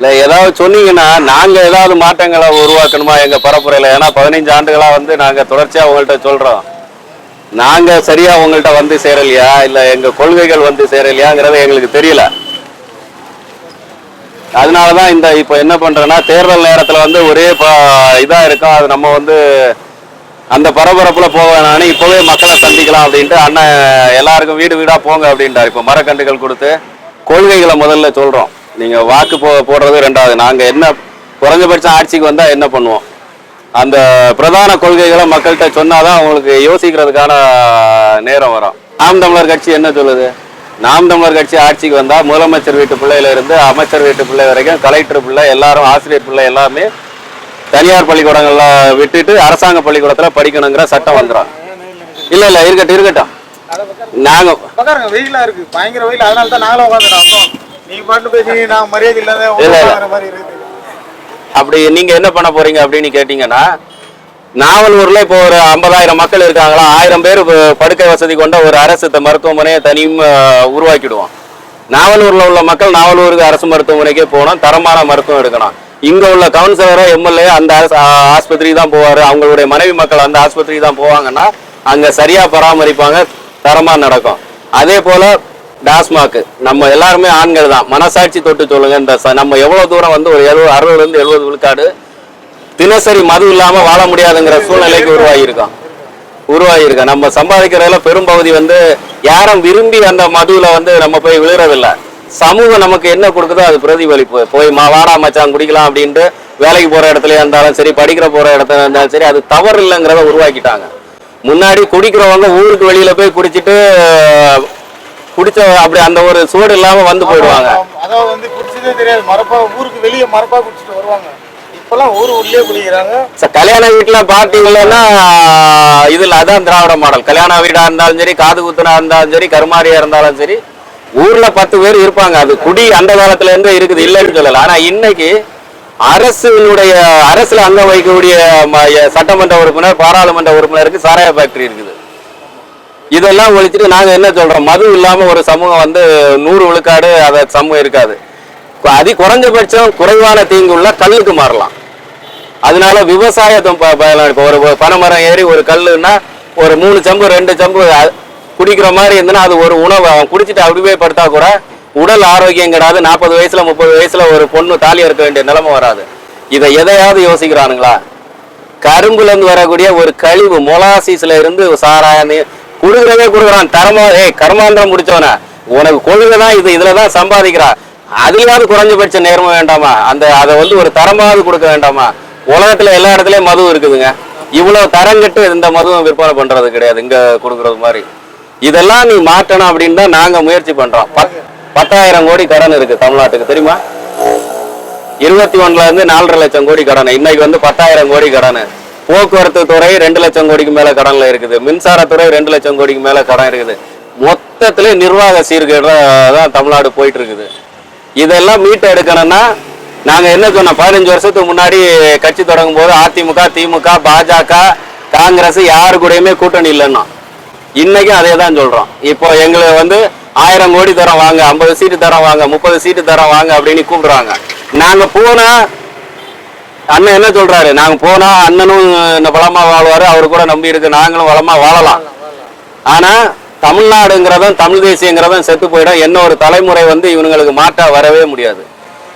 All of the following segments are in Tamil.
இல்லை ஏதாவது சொன்னீங்கன்னா நாங்கள் ஏதாவது மாற்றங்களை உருவாக்கணுமா எங்கள் பரப்புரையில்? ஏன்னா பதினைஞ்சு ஆண்டுகளாக வந்து நாங்கள் தொடர்ச்சியாக உங்கள்கிட்ட சொல்கிறோம் நாங்கள் சரியாக உங்கள்கிட்ட வந்து சேரலையா? இல்லை எங்கள் கொள்கைகள் வந்து சேரலையாங்கிறது எங்களுக்கு தெரியல. அதனால தான் இந்த இப்போ என்ன பண்ணுறேன்னா தேர்தல் நேரத்தில் வந்து ஒரே இதாக இருக்கும். அது நம்ம வந்து அந்த பரபரப்பில் போக வேணாம்னு இப்போவே மக்களை சந்திக்கலாம் அப்படின்ட்டு அண்ணன் எல்லாருக்கும் வீடு வீடாக போங்க அப்படின்ட்டார். இப்போ மரக்கன்றுகள் கொடுத்து கொள்கைகளை முதல்ல சொல்கிறோம் நீங்க வாக்கு போ போடுறது ரெண்டாவது. நாங்க என்ன குறைஞ்சபட்சம் ஆட்சிக்கு வந்தா என்ன பண்ணுவோம்? அந்த பிரதான கொள்கைகளை மக்கள்கிட்ட சொன்னாதான் அவங்களுக்கு யோசிக்கிறதுக்கான நேரம் வரும். நாம் தமிழர் கட்சி என்ன சொல்லுது? நாம் தமிழர் கட்சி ஆட்சிக்கு வந்தா முதலமைச்சர் வீட்டு பிள்ளையில இருந்து அமைச்சர் வீட்டு பிள்ளை வரைக்கும் கலெக்டர் பிள்ளை எல்லாரும் ஆசிரியர் பிள்ளை எல்லாமே தனியார் பள்ளிக்கூடங்கள்ல விட்டுட்டு அரசாங்க பள்ளிக்கூடத்துல படிக்கணுங்கிற சட்டம் வந்துடும் இல்ல இல்ல இருக்கட்டும் இருக்கட்டும். நாங்க வெயிலா இருக்கு. பயங்கர வெயில். அதனால தான் நாங்களும் உட்காந்துட்டோம். நீங்க பாட்டு பேசி நான் மரியாதை இல்லாத இல்ல, இல்ல. உட்கார மாதிரி இருக்குது. அப்படி நீங்க என்ன பண்ண போறீங்க அப்படின்னு கேட்டீங்கன்னா நாவலூர்ல இப்போ ஒரு ஐம்பதாயிரம் மக்கள் இருக்காங்களா ஆயிரம் பேர் படுக்கை வசதி கொண்ட ஒரு அரசு மருத்துவமனையை தனியும் அஹ், உருவாக்கிடுவோம் நாவலூர்ல உள்ள மக்கள் நாவலூருக்கு அரசு மருத்துவமனைக்கே போகணும் தரமான மருத்துவம் எடுக்கணும். இங்க உள்ள கவுன்சிலரோ எம்எல்ஏ அந்த அரசு ஆஸ்பத்திரி தான் போவாரு. அவங்களுடைய மனைவி மக்கள் அந்த ஆஸ்பத்திரி தான் போவாங்கன்னா அங்க சரியா பராமரிப்பாங்க தரமா நடக்கும். அதே போல டாஸ்மாக். நம்ம எல்லாருமே ஆண்கள் தான். மனசாட்சி தொட்டு சொல்லுங்க. இந்த நம்ம எவ்வளவு தூரம் வந்து ஒரு எழுபது அறுபதுல இருந்து எழுபது விழுக்காடு தினசரி மது இல்லாம வாழ முடியாதுங்கிற சூழ்நிலைக்கு உருவாகியிருக்கோம் உருவாகியிருக்கோம் நம்ம சம்பாதிக்கிறதுல பெரும்பகுதி வந்து யாரும் விரும்பி அந்த மதுவில் வந்து நம்ம போய் விழுறதில்லை. சமூகம் நமக்கு என்ன கொடுக்குதோ அது பிரதிபலிப்பு. போய் மா வாடா மச்சான் குடிக்கலாம் அப்படின்ட்டு வேலைக்கு போற இடத்துல இருந்தாலும் சரி படிக்கிற போற இடத்துல இருந்தாலும் சரி அது தவறு இல்லைங்கிறத உருவாக்கிட்டாங்க. முன்னாடி குடிக்கிறவங்க ஊருக்கு வெளியில போய் குடிச்சிட்டு குடிச்ச அப்படி அந்த ஒரு சூடு இல்லாம வந்து போயிடுவாங்க. அதாவது வந்து குடிச்சதே தெரியாது. மரப்பா ஊருக்கு வெளியே மரப்பா குடிச்சிட்டு வருவாங்க. இப்பெல்லாம் ஊர் உள்ளே குடிக்கிறாங்க கல்யாண வீட்டுல பார்ட்டி இல்லைன்னா இதுல அதான் திராவிட மாடல். கல்யாண வீடா இருந்தாலும் சரி காது குத்துனா இருந்தாலும் சரி கருமாரியா இருந்தாலும் சரி ஊர்ல பத்து பேர் இருப்பாங்க. அது குடி அந்த காலத்துல இருந்து இருக்குது இல்லைன்னு சொல்லல. ஆனா இன்னைக்கு அரசினுடைய அரசுல அங்க வைக்கக்கூடிய சட்டமன்ற உறுப்பினர் பாராளுமன்ற உறுப்பினருக்கு சாராய ஃபேக்டரி இருக்குது. இதெல்லாம் ஒழிச்சிட்டு நாங்கள் என்ன சொல்கிறோம் மது இல்லாமல் ஒரு சமூகம் வந்து நூறு விழுக்காடு அதை சமூகம் இருக்காது. அதி குறைஞ்சபட்சம் குறைவான தீங்குள்ள கல்லுக்கு மாறலாம். அதனால விவசாயத்தை ப- பயலாம் இப்போ ஒரு பனைமரம் ஏறி ஒரு கல்லுன்னா ஒரு மூணு சம்பு ரெண்டு சம்பு குடிக்கிற மாதிரி இருந்ததுன்னா அது ஒரு உணவு. அவன் குடிச்சிட்டு அப்படியே படுத்தா கூட உடல் ஆரோக்கியம் கிடையாது நாற்பது வயசுல முப்பது வயசுல ஒரு பொண்ணு தாலி இருக்க வேண்டிய நிலைமை வராது. இதை எதையாவது யோசிக்கிறானுங்களா? கரும்புலேருந்து வரக்கூடிய ஒரு கழிவு மொலாசிஸ்ல இருந்து சாராயம் கொடுக்குறதே கொடுக்குறான். தரமா ஏ கர்மாந்திரம் முடிச்சவன. உனக்கு கொள்கைதான் இது இதுல தான் சம்பாதிக்கிறான் அதுலயாவது குறைஞ்சபட்ச நேர்மை வேண்டாமா? அந்த அதை வந்து ஒரு தரமாவது கொடுக்க வேண்டாமா? உலகத்துல எல்லா இடத்துலயும் மது இருக்குதுங்க. இவ்வளவு தரங்கட்டு இந்த மதுவும் விற்பனை பண்றது கிடையாது. இங்க கொடுக்கறது மாதிரி. இதெல்லாம் நீ மாற்றணும் அப்படின்னு தான் நாங்க முயற்சி பண்றோம். பத்- பத்தாயிரம் கோடி கடன் இருக்கு தமிழ்நாட்டுக்கு தெரியுமா? இருபத்தி ஒன்னுல இருந்து நாலரை லட்சம் கோடி கடன். இன்னைக்கு வந்து பத்தாயிரம் கோடி கடன். போக்குவரத்து துறை ரெண்டு லட்சம் கோடிக்கு மேல கடன்ல இருக்குது. மின்சாரத்துறை ரெண்டு லட்சம் கோடிக்கு மேல கடன் இருக்குது. மொத்தத்துல நிர்வாக சீர்கேடு தான் தமிழ்நாடு போயிட்டு இருக்குது இதெல்லாம் மீட்டு எடுக்கணும்னா நாங்க என்ன சொன்னோம்? பதினஞ்சு வருஷத்துக்கு முன்னாடி கட்சி தொடங்கும் போது அதிமுக திமுக பாஜக காங்கிரஸ் யாரு கூடயுமே கூட்டணி இல்லைன்னா. இன்னைக்கும் அதே தான் சொல்றோம். இப்போ எங்களை வந்து ஆயிரம் கோடி தரம் வாங்க ஐம்பது சீட்டு தரம் வாங்க முப்பது சீட்டு தரம் வாங்க அப்படின்னு கூப்பிடுறாங்க. நாங்க போனா அண்ணன் என்ன சொல்றாரு? நாங்க போனா அண்ணனும் இந்த வளமா வாழ்வாரு அவரு கூட நம்பி இருக்கு நாங்களும் வளமா வாழலாம். ஆனா தமிழ்நாடுங்கிறதும் தமிழ் தேசியங்கிறதும் செத்து போயிடும். என்ன ஒரு தலைமுறை வந்து இவனுங்களுக்கு மாற்றா வரவே முடியாது.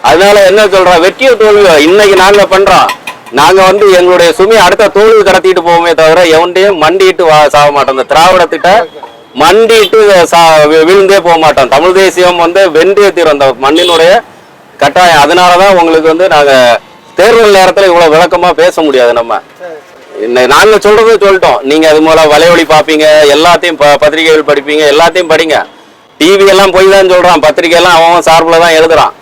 அதனால என்ன சொல்றோம் வெற்றிய தோல்வி இன்னைக்கு நாங்க பண்றோம். நாங்க வந்து எங்களுடைய சுமி அடுத்த தோல்வி கடத்திட்டு போவோமே தவிர எவன்டையும் மண்டிட்டு வா- சாக மாட்டோம். இந்த திராவிடத்திட்ட மண்டிட்டு சா- வி- விழுந்தே போக மாட்டோம். தமிழ் தேசியம் வந்து வென்றே தீரும். அந்த மண்ணினுடைய கட்டாயம். அதனாலதான் உங்களுக்கு வந்து நாங்க தேர்தல் நேரத்துல இவ்வளவு விளக்கமா பேச முடியாது நம்ம. இன்னை- நாங்க சொல்றதை சொல்லிட்டோம். நீங்க அது மூலம் வலைவழி பாப்பீங்க எல்லாத்தையும் ப- பத்திரிகைகள் படிப்பீங்க எல்லாத்தையும் படிங்க. டிவி எல்லாம் போய் தான் சொல்றான். பத்திரிகை எல்லாம் அவன் சார்பில் தான் எழுதுறான்.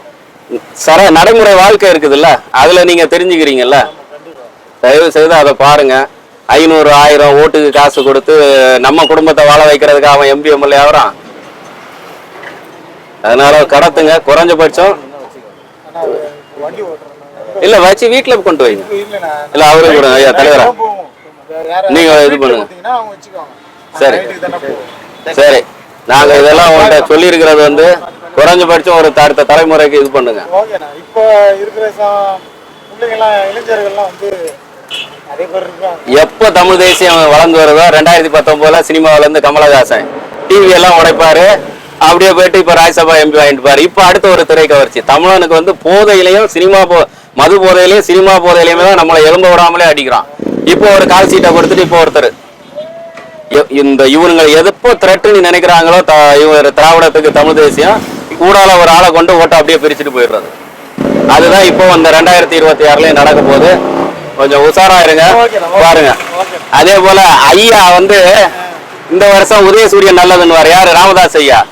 சர நடைமுறை வாழ்க்கை இருக்குதுல்ல? அதுல நீங்க தெரிஞ்சுக்கிறீங்கல்ல? தயவு செய்து அதை பாருங்க. ஐநூறு ஆயிரம் ஓட்டுக்கு காசு கொடுத்து நம்ம குடும்பத்தை வாழ வைக்கிறதுக்கு அவன் எம்பி எம்எல்ஏ ஆகுறான். அதனால கடத்துங்க. குறைஞ்சபட்சம் வண்டி ஓட்டுற இல்ல வச்சு வீட்டுல கொண்டு வைங்க. இல்ல அவருக்கு கூட ஐயா தலைவரா? நீங்க இது பண்ணுங்க. சரி. சரி. நாங்க இதெல்லாம் உங்கள்கிட்ட சொல்லி இருக்கிறது வந்து குறைஞ்சபட்சம் ஒரு அடுத்த தலைமுறைக்கு இது பண்ணுங்க. இப்போ இருக்கிற இளைஞர்கள்லாம் வந்து எப்போ தமிழ் தேசியம் வளர்ந்து வருதோ ரெண்டாயிரத்தி பத்தொன்பதுல சினிமாவுல இருந்து கமலஹாசன். டிவி எல்லாம் உடைப்பாரு. அப்படியே போயிட்டு இப்ப ராஜ்யசபா எம்பி வாங்கிட்டு பாரு இப்ப அடுத்த ஒரு திரை கவர்ச்சி தமிழனுக்கு வந்து போதையிலையும் சினிமா மது போதையிலையும் சினிமா போதையிலையுமே தான் நம்மளை எலும்ப விடாமலே அடிக்கிறான். இப்போ ஒரு கால் சீட்டை கொடுத்துட்டு இப்போ ஒருத்தர். இந்த இவனுங்க எதப்போ த்ரெட்டுன்னு நினைக்கிறாங்களோ த- இவர் திராவிடத்துக்கு தமிழ் தேசியம் கூடால ஒரு ஆளை கொண்டு ஓட்டை அப்படியே பிரிச்சுட்டு போயிடுறது. அதுதான் இப்போ இந்த ரெண்டாயிரத்தி இருபத்தி ஆறுலயும் நடக்க போகுது. கொஞ்சம் உஷாரா இருங்க. பாருங்க. அதே போல ஐயா வந்து இந்த வருஷம் உதயசூரியன் நல்லதுன்னுவாரு. யாரு? ராமதாஸ் ஐயா.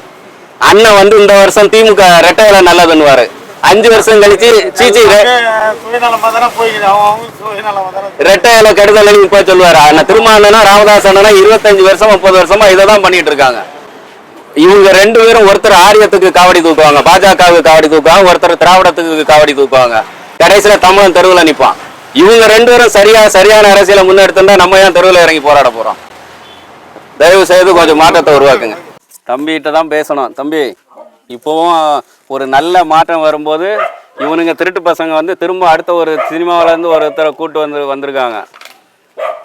அண்ணன் வந்து இந்த வருஷம் திமுக ரெட்டையில நல்லதுன்னுவாரு. அஞ்சு வருஷம் கழிச்சு சீச்சி ரெ- சுயநலமா தானே போய்க்குது. அவங்க அவங்க சுயநலமா தானே ரெட்டையில கெடுதல் இப்ப சொல்லுவாரு. அண்ணன் திருமாவளவனா ராமதாஸ் அண்ணனா இருபத்தஞ்சு வருஷம் முப்பது வருஷமா இதை தான் பண்ணிட்டு இருக்காங்க இவங்க ரெண்டு பேரும் ஒருத்தர் ஆரியத்துக்கு காவடி தூக்குவாங்க. பாஜகவுக்கு காவடி தூக்குவாங்க ஒருத்தர் திராவிடத்துக்கு காவடி தூக்குவாங்க. கடைசியில தமிழன் தெருவுல நிப்பான். இவங்க ரெண்டு பேரும் சரியா சரியான அரசியலை முன்னெடுத்துட்டா நம்ம ஏன் தெருவுல இறங்கி போராட போறோம்? தயவு செய்து கொஞ்சம் மாற்றத்தை உருவாக்குங்க. தம்பிகிட்ட தான் பேசணும். தம்பி இப்போவும் ஒரு நல்ல மாற்றம் வரும்போது இவனுங்க திருட்டு பசங்க வந்து திரும்ப அடுத்த ஒரு சினிமாவிலேருந்து ஒருத்தரை கூட்டு வந்து வந்திருக்காங்க.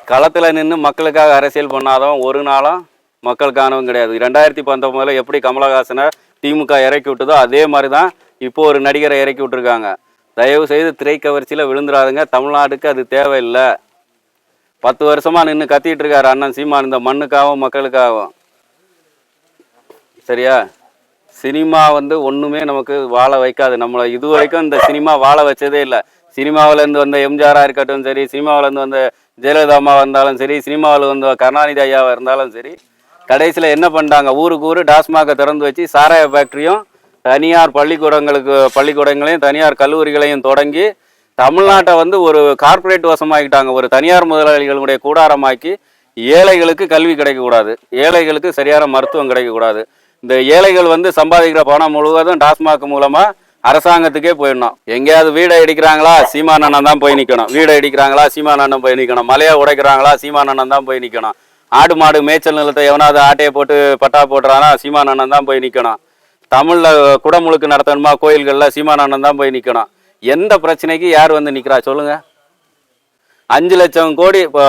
களத்தில் நின்று மக்களுக்காக அரசியல் பண்ணாதவன் ஒரு நாளும் மக்களுக்கானவன் கிடையாது. ரெண்டாயிரத்தி பத்தொம்பதில் எப்படி கமலஹாசனை திமுக இறக்கி விட்டதோ அதே மாதிரி தான் இப்போ ஒரு நடிகரை இறக்கி விட்டுருக்காங்க. தயவு செய்து திரை கவர்ச்சியில் விழுந்துடாதுங்க. தமிழ்நாட்டுக்கு அது தேவையில்லை. பத்து வருஷமாக நின்று கத்திட்டு இருக்காரு அண்ணன் சீமான் இந்த மண்ணுக்காகவும் மக்களுக்காகவும். சரியா? சினிமா வந்து ஒன்றுமே நமக்கு வாழ வைக்காது. நம்மளை இது வரைக்கும் இந்த சினிமா வாழ வச்சதே இல்லை. சினிமாவிலேருந்து வந்த எம்ஜிஆராக இருக்கட்டும் சரி சினிமாவிலேருந்து வந்த ஜெயலலிதா அம்மா வந்தாலும் சரி சினிமாவில் வந்த கருணாநிதி ஐயாவாக இருந்தாலும் சரி கடைசியில் என்ன பண்ணிட்டாங்க ஊருக்கு ஊர் டாஸ்மாகை திறந்து வச்சு சாராய ஃபேக்ட்ரியும் தனியார் பள்ளிக்கூடங்களுக்கு பள்ளிக்கூடங்களையும் தனியார் கல்லூரிகளையும் தொடங்கி தமிழ்நாட்டை வந்து ஒரு கார்ப்பரேட் வசமாக்கிட்டாங்க. ஒரு தனியார் முதலாளிகளுடைய கூடாரமாக்கி ஏழைகளுக்கு கல்வி கிடைக்கக்கூடாது. ஏழைகளுக்கு சரியான மருத்துவம் கிடைக்கக்கூடாது. இந்த ஏழைகள் வந்து சம்பாதிக்கிற பணம் முழுவதும் டாஸ்மாக் மூலமா அரசாங்கத்துக்கே போயிடணும். எங்கேயாவது வீடை இடிக்கிறாங்களா சீமானண்ணன் தான் போய் நிற்கணும் வீடை இடிக்கிறாங்களா சீமானண்ணன் போய் நிற்கணும் மலையை உடைக்கிறாங்களா சீமானண்ணன் தான் போய் நிற்கணும் ஆடு மாடு மேய்ச்சல் நிலத்தை எவனாவது ஆட்டையை போட்டு பட்டா போடுறானா சீமானண்ணன் தான் போய் நிற்கணும் தமிழில் குடமுழுக்கு நடத்தணுமா கோயில்களில் சீமானண்ணன் தான் போய் நிற்கணும் எந்த பிரச்சனைக்கு யார் வந்து நிற்கிறா சொல்லுங்க. அஞ்சு லட்சம் கோடி இப்போ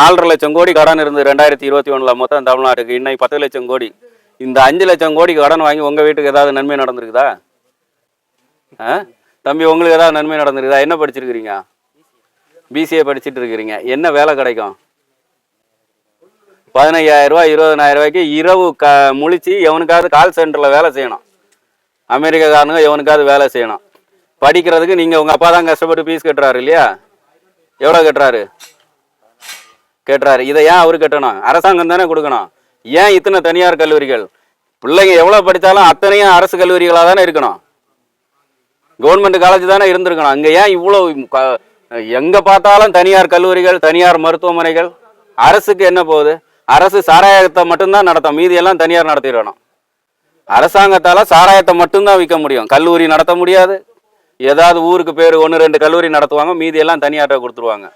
நாலரை லட்சம் கோடி கடன் இருந்து ரெண்டாயிரத்தி இருபத்தி ஒன்றில் மொத்தம் தமிழ்நாட்டுக்கு இன்னைக்கு பத்து லட்சம் கோடி. இந்த அஞ்சு லட்சம் கோடிக்கு கடன் வாங்கி உங்கள் வீட்டுக்கு ஏதாவது நன்மை நடந்திருக்குதா? ஆ? தம்பி உங்களுக்கு ஏதாவது நன்மை நடந்திருக்குதா? என்ன படிச்சிருக்கிறீங்க? பிசிஏ படிச்சுட்டு இருக்கிறீங்க. என்ன வேலை கிடைக்கும்? பதினையாயிரம் ரூபாய் இருபதனாயிரம் ரூபாய்க்கு இரவு க முழிச்சு எவனுக்காவது கால் சென்டரில் வேலை செய்யணும். அமெரிக்காக்காரனுங்க எவனுக்காவது வேலை செய்யணும். படிக்கிறதுக்கு நீங்கள் உங்கள் அப்பா தான் கஷ்டப்பட்டு ஃபீஸ் கட்டுறாரு இல்லையா? எவ்வளோ கட்டுறாரு? கட்டுறாரு. இதை ஏன் அவர் கட்டணும்? அரசாங்கம் தானே கொடுக்கணும். ஏன் இத்தனை தனியார் கல்லூரிகள்? பிள்ளைங்க எவ்வளோ படித்தாலும் அத்தனையும் அரசு கல்லூரிகளாக தானே இருக்கணும். கவர்மெண்ட் காலேஜ் தானே இருந்திருக்கணும். அங்கே ஏன் இவ்வளோ எங்கே பார்த்தாலும் தனியார் கல்லூரிகள் தனியார் மருத்துவமனைகள்? அரசுக்கு என்ன போகுது? அரசு சாராயத்தை மட்டும்தான் நடத்தும். மீதி எல்லாம் தனியார் நடத்திடணும். அரசாங்கத்தால் சாராயத்தை மட்டும்தான் விற்க முடியும். கல்லூரி நடத்த முடியாது. ஏதாவது ஊருக்கு பேர் ஒன்று ரெண்டு கல்லூரி நடத்துவாங்க. மீதியெல்லாம் தனியார்கிட்ட கொடுத்துருவாங்க.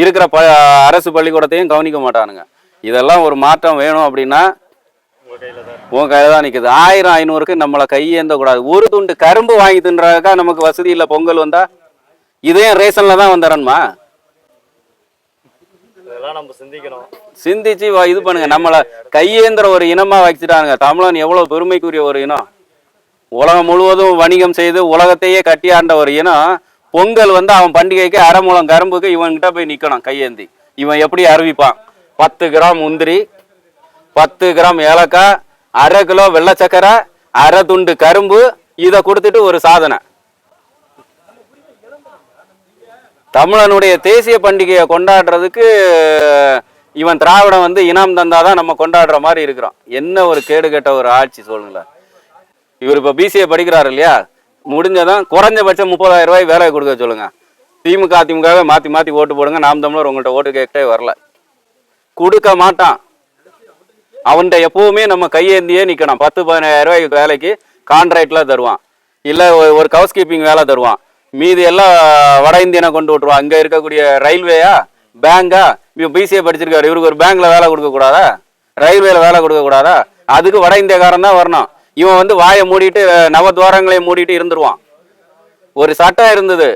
இருக்கிற ப அரசு பள்ளிக்கூடத்தையும் கவனிக்க மாட்டானுங்க. இதெல்லாம் ஒரு மாற்றம் வேணும் அப்படின்னா உன் கையில தான் நிக்குது. ஆயிரம் ஐநூறுக்கு நம்மளை கையேந்த கூடாது. ஒரு துண்டு கரும்பு வாங்கி தின்றதுக்கா நமக்கு வசதி இல்லை பொங்கல் வந்தா இதையும் ரேஷன்ல தான் வந்துடணுமா இதெல்லாம் நம்ம சிந்திக்கணும். சிந்திச்சு இது பண்ணுங்க. நம்மளை கையேந்திர ஒரு இனமா வச்சுட்டாங்க தமிழன் எவ்வளவு பெருமைக்குரிய ஒரு இனம். உலகம் முழுவதும் வணிகம் செய்து உலகத்தையே கட்டி ஆண்ட ஒரு இனம். பொங்கல் வந்து அவன் பண்டிகைக்கு அரை முழம் கரும்புக்கு இவன்கிட்ட போய் நிக்கணும் கையேந்தி. இவன் எப்படி அறிவிப்பான்? பத்து கிராம் முந்திரி பத்து கிராம் ஏலக்காய் அரை கிலோ வெள்ளை சக்கரை அரை துண்டு கரும்பு இதை கொடுத்துட்டு ஒரு சாதனை. தமிழனுடைய தேசிய பண்டிகையை கொண்டாடுறதுக்கு இவன் திராவிடம் வந்து இனாம் தந்தாதான் நம்ம கொண்டாடுற மாதிரி இருக்கிறோம் என்ன ஒரு கேடு கெட்ட ஒரு ஆட்சி சொல்லுங்களேன் இவர் இப்போ பிசிஏ படிக்கிறாரு இல்லையா? முடிஞ்சதான் குறைஞ்சபட்சம் முப்பதாயிரம் ரூபாய் வேலையை கொடுக்க சொல்லுங்க. திமுக அதிமுகவே மாற்றி மாற்றி ஓட்டு போடுங்க. நாம் தமிழர் உங்கள்கிட்ட ஓட்டு கேட்டே வரல. கொடுக்க மாட்டான். அவன்கிட்ட எப்பவுமே நம்ம கையேந்தியே நிற்கணும் பத்து பதினாயிரம் ரூபாய்க்கு வேலைக்கு கான்ட்ராக்டில் தருவான். இல்லை ஒரு ஹவுஸ் கீப்பிங் வேலை தருவான். மீதி எல்லாம் வட இந்தியனை கொண்டு விட்டுருவான். அங்கே இருக்கக்கூடிய ரயில்வேயா பேங்கா இப்போ பிசிஏ படிச்சிருக்காரு. இவருக்கு ஒரு பேங்க்ல வேலை கொடுக்கக்கூடாதா? ரயில்வேல வேலை கொடுக்கக்கூடாதா? அதுக்கு வட இந்தியக்காரன் தான் வரணும். இவன் வந்து வாயை மூடிட்டு நவத்வாரங்களையும் மூடிட்டு இருந்துருவான். ஒரு சட்டம் இருந்தது.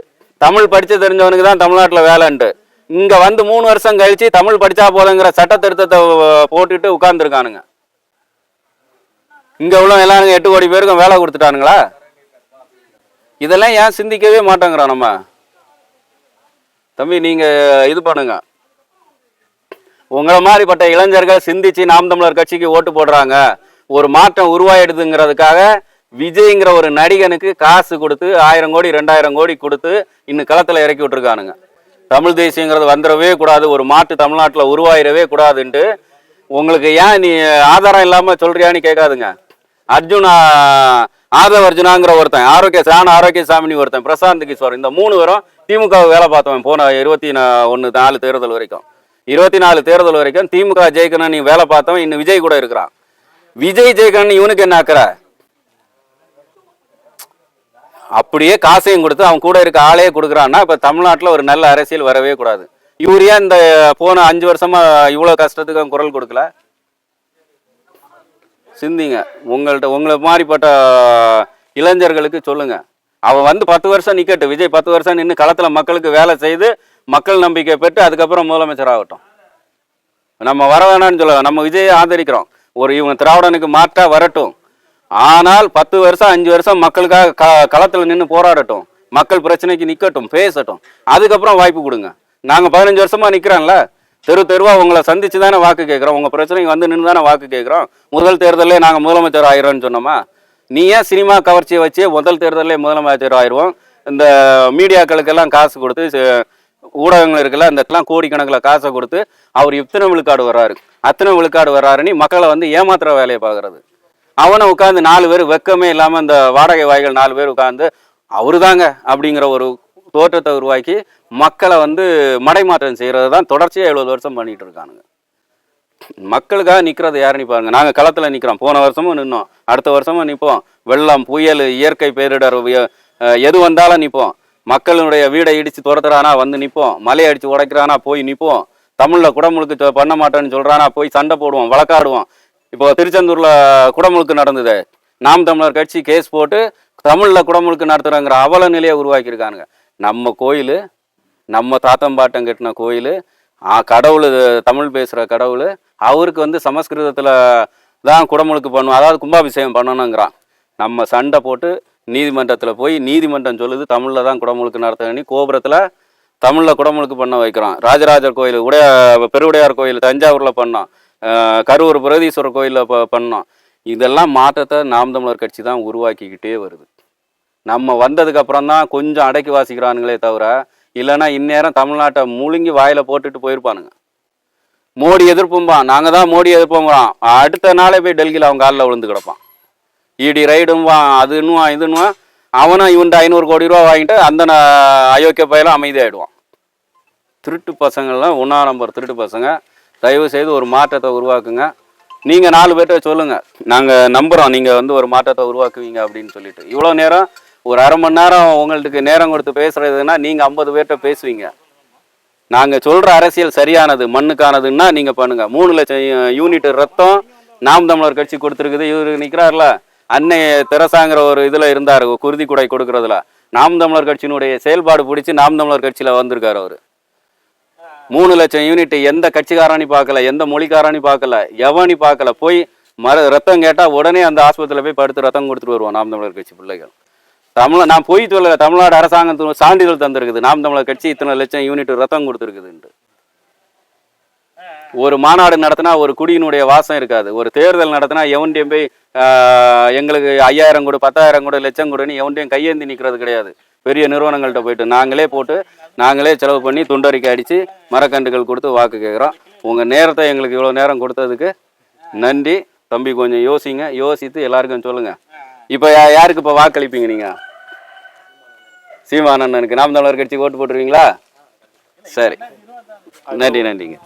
தமிழ் படிச்சு தெரிஞ்சவனுக்கு தான் தமிழ்நாட்டில் வேலைன்ட்டு. இங்கே வந்து மூணு வருஷம் கழிச்சு தமிழ் படித்தா போதுங்கிற சட்ட திருத்தத்தை போட்டுட்டு உட்கார்ந்துருக்கானுங்க. இங்கே உள்ள எல்லாருங்க எட்டு கோடி பேருக்கும் வேலை கொடுத்துட்டானுங்களா? இதெல்லாம் ஏன் சிந்திக்கவே மாட்டேங்கிறோம் நம்ம? தம்பி நீங்கள் இது பண்ணுங்க. உங்களை மாதிரிப்பட்ட இளைஞர்கள் சிந்திச்சு நாம் தமிழர் கட்சிக்கு ஓட்டு போடுறாங்க. ஒரு மாற்றம் உருவாயிடுதுங்கிறதுக்காக விஜய்ங்கிற ஒரு நடிகனுக்கு காசு கொடுத்து ஆயிரம் கோடி ரெண்டாயிரம் கோடி கொடுத்து இன்னும் களத்தில் இறக்கி விட்டுருக்கானுங்க. தமிழ் தேசியங்கிறது வந்துடவே கூடாது ஒரு மாட்டு தமிழ்நாட்டில் உருவாயிடவே கூடாதுன்ட்டு உங்களுக்கு ஏன் நீ ஆதாரம் இல்லாமல் சொல்கிறியான்னு கேட்காதுங்க. அர்ஜுனா ஆதவ அர்ஜுனாங்கிற ஒருத்தன் ஆரோக்கிய சாண ஆரோக்கிய சாமினி ஒருத்தன் பிரசாந்த் கிஷோர் இந்த மூணு பேரும் திமுக வேலை பார்த்தவன் போன இருபத்தி ஒன்று நாலு தேர்தல் வரைக்கும். இருபத்தி நாலு தேர்தல் வரைக்கும் திமுக ஜெயிக்கணும் நீ வேலை பார்த்தவன் இன்னும் விஜய் கூட இருக்கிறான். விஜய் ஜெயிக்கணும்னு இவனுக்கு என்ன ஆக்குற? அப்படியே காசையும் கொடுத்து அவன் கூட இருக்க ஆளே கொடுக்குறான்னா இப்போ தமிழ்நாட்டில் ஒரு நல்ல அரசியல் வரவே கூடாது. இவர் ஏன் இந்த போன அஞ்சு வருஷமாக இவ்வளோ கஷ்டத்துக்கு அவன் குரல் கொடுக்கல. சிந்திங்க. உங்கள்கிட்ட உங்களை மாதிரிப்பட்ட இளைஞர்களுக்கு சொல்லுங்கள் அவன் வந்து பத்து வருஷம் நிற்கட்டும் விஜய் பத்து வருஷம் நின்று களத்தில் மக்களுக்கு வேலை செய்து மக்கள் நம்பிக்கை பெற்று அதுக்கப்புறம் முதலமைச்சர் ஆகட்டும் நம்ம வர வேணாம்னு சொல்ல நம்ம விஜயை ஆதரிக்கிறோம். ஒரு இவங்க திராவிடனுக்கு மாற்றா வரட்டும். ஆனால் பத்து வருஷம் அஞ்சு வருஷம் மக்களுக்காக க களத்தில் நின்று போராடட்டும். மக்கள் பிரச்சனைக்கு நிற்கட்டும் பேசட்டும். அதுக்கப்புறம் வாய்ப்பு கொடுங்க. நாங்கள் பதினஞ்சு வருஷமாக நிற்கிறோம்ல தெரு தெருவாக உங்களை சந்திச்சு தானே வாக்கு கேட்குறோம் உங்கள் பிரச்சனைக்கு வந்து நின்று தானே வாக்கு கேட்குறோம் முதல் தேர்தலே நாங்கள் முதலமைச்சர் ஆயிரோம்னு சொன்னோமா? நீ ஏன் சினிமா கவர்ச்சியை வச்சு முதல் தேர்தலே முதலமைச்சர் ஆயிடுவோம்? இந்த மீடியாக்களுக்கெல்லாம் காசு கொடுத்து ஊடகங்கள் இருக்குல்ல அந்தக்கெல்லாம் கோடிக்கணக்கில் காசை கொடுத்து அவர் இத்தனை விழுக்காடு வர்றாரு. அத்தனை விழுக்காடு வர்றாருன்னு மக்களை வந்து ஏமாத்துற வேலையை பார்க்கறது. அவனை உட்காந்து நாலு பேர் வெக்கமே இல்லாமல் இந்த வாடகை வாய்கள் நாலு பேர் உட்காந்து அவரு தாங்க அப்படிங்கிற ஒரு தோற்றத்தை உருவாக்கி மக்களை வந்து மடைமாற்றம் செய்கிறது தான் தொடர்ச்சியாக எழுபது வருஷம் பண்ணிகிட்டு இருக்கானுங்க. மக்களுக்காக நிற்கிறது யாருன்னு பாருங்க. நாங்கள் களத்தில் நிற்கிறோம் போன வருஷமும் நின்னோம். அடுத்த வருஷமும் நிற்போம் வெள்ளம் புயல் இயற்கை பேரிடர் எது வந்தாலும் நிற்போம் மக்களுடைய வீடை இடித்து துரத்துறானா வந்து நிற்போம் மலையை அடித்து உடைக்கிறானா போய் நிற்போம் தமிழில் குடமுழுக்கு பண்ண மாட்டேன்னு சொல்கிறானா போய் சண்டை போடுவோம் வழக்காடுவோம். இப்போ திருச்செந்தூரில் குடமுழுக்கு நடந்தது. நாம் தமிழர் கட்சி கேஸ் போட்டு தமிழில் குடமுழுக்கு நடத்துகிறங்கிற அவல நிலையை உருவாக்கியிருக்கானுங்க. நம்ம கோயில் நம்ம தாத்தம் பாட்டம் கட்டின கோயில் கடவுள் தமிழ் பேசுகிற கடவுள் அவருக்கு வந்து சமஸ்கிருதத்தில் தான் குடமுழுக்கு பண்ணுவோம் அதாவது கும்பாபிஷேகம் பண்ணணுங்கிறான். நம்ம சண்டை போட்டு நீதிமன்றத்தில் போய் நீதிமன்றம் சொல்லுது தமிழில் தான் குடமுழுக்கு நடத்தணும் கோபுரத்தில் தமிழில் குடமுழுக்கு பண்ண வைக்கிறோம். ராஜராஜர் கோயில் உடைய பெருவுடையார் கோயில் தஞ்சாவூரில் பண்ணோம். கரூர் பிரகதீஸ்வரர் கோயிலில் ப பண்ணோம். இதெல்லாம் மாற்றத்தை நாம் தமிழர் கட்சி தான் உருவாக்கிக்கிட்டே வருது. நம்ம வந்ததுக்கப்புறம் தான் கொஞ்சம் அடக்கி வாசிக்கிறானுங்களே தவிர இல்லைன்னா இந்நேரம் தமிழ்நாட்டை முழுங்கி வாயில் போட்டுட்டு போயிருப்பானுங்க. மோடி எதிர்ப்பும்பான் நாங்கள் தான் மோடி எதிர்ப்போங்கிறோம். அடுத்த நாளே போய் டெல்லியில் அவன் காலில் விழுந்து கிடப்பான். இடி ரைடும்பான் அதுன்னுவான் இதுன்னுவான் அவனும் இவன்ட்டு ஐநூறு கோடி ரூபா வாங்கிட்டு அந்த ந- அயோக்கிய பயிலும் அமைதியாயிடுவான். திருட்டு பசங்கள்லாம் ஒன்றா நம்பர் திருட்டு பசங்க. தயவு செய்து ஒரு மாற்றத்தை உருவாக்குங்க. நீங்க நாலு பேர்கிட்ட சொல்லுங்க. நாங்க நம்புறோம். நீங்க வந்து ஒரு மாற்றத்தை உருவாக்குவீங்க அப்படின்னு சொல்லிட்டு. இவ்வளோ நேரம் ஒரு அரை மணி நேரம் உங்களுக்கு நேரம் கொடுத்து பேசுறதுன்னா நீங்க ஐம்பது பேர்கிட்ட பேசுவீங்க. நாங்க சொல்ற அரசியல் சரியானது மண்ணுக்கானதுன்னா நீங்க பண்ணுங்க. மூணு லட்சம் யூனிட் ரத்தம் நாம் தமிழர் கட்சி கொடுத்துருக்குது. இவரு நிக்கிறாருல அன்னை தெரசாங்கிற ஒரு இதுல இருந்தாரு குருதி குடை கொடுக்கறதுல. நாம் தமிழர் கட்சியினுடைய செயல்பாடு பிடிச்சி நாம் தமிழர் கட்சியில வந்திருக்காரு அவரு. மூணு லட்சம் யூனிட் எந்த கட்சிக்காரனி பார்க்கல எந்த மொழிக்காரனி பார்க்கல எவனி பார்க்கல. போய் மர ரத்தம் கேட்டா உடனே அந்த ஆஸ்பத்திரியில் போய் படுத்து ரத்தம் கொடுத்துட்டு வருவோம் நாம் தமிழர் கட்சி பிள்ளைகள். தமிழ் நான் போய் சொல்லல தமிழ்நாடு அரசாங்கம் சான்றிதழ் தந்திருக்குது. நாம் தமிழர் கட்சி இத்தனை லட்சம் யூனிட் ரத்தம் கொடுத்துருக்குதுன்ட்டு ஒரு மாநாடு நடத்தினா ஒரு குடியினுடைய வாசம் இருக்காது. ஒரு தேர்தல் நடத்தினா எவன்டையும் போய் எங்களுக்கு ஐயாயிரம் கொடு பத்தாயிரம் கொடு லட்சம் கொடுன்னு எவன்டையும் கையேந்தி நிற்கிறது கிடையாது. பெரிய நிறுவனங்கள்கிட்ட போயிட்டு நாங்களே போட்டு நாங்களே செலவு பண்ணி துண்டறிக்கை அடித்து மரக்கன்றுகள் கொடுத்து வாக்கு கேட்குறோம். உங்கள் நேரத்தை எங்களுக்கு இவ்வளோ நேரம் கொடுத்ததுக்கு நன்றி. தம்பி கொஞ்சம் யோசிங்க. யோசித்து எல்லாருக்கும் சொல்லுங்கள் இப்போ யாருக்கு இப்போ வாக்களிப்பீங்க நீங்கள் சீமானண்ணனுக்கு நாம் தமிழர் கட்சி ஓட்டு போட்டுருவீங்களா? சரி. நன்றி நன்றிங்க.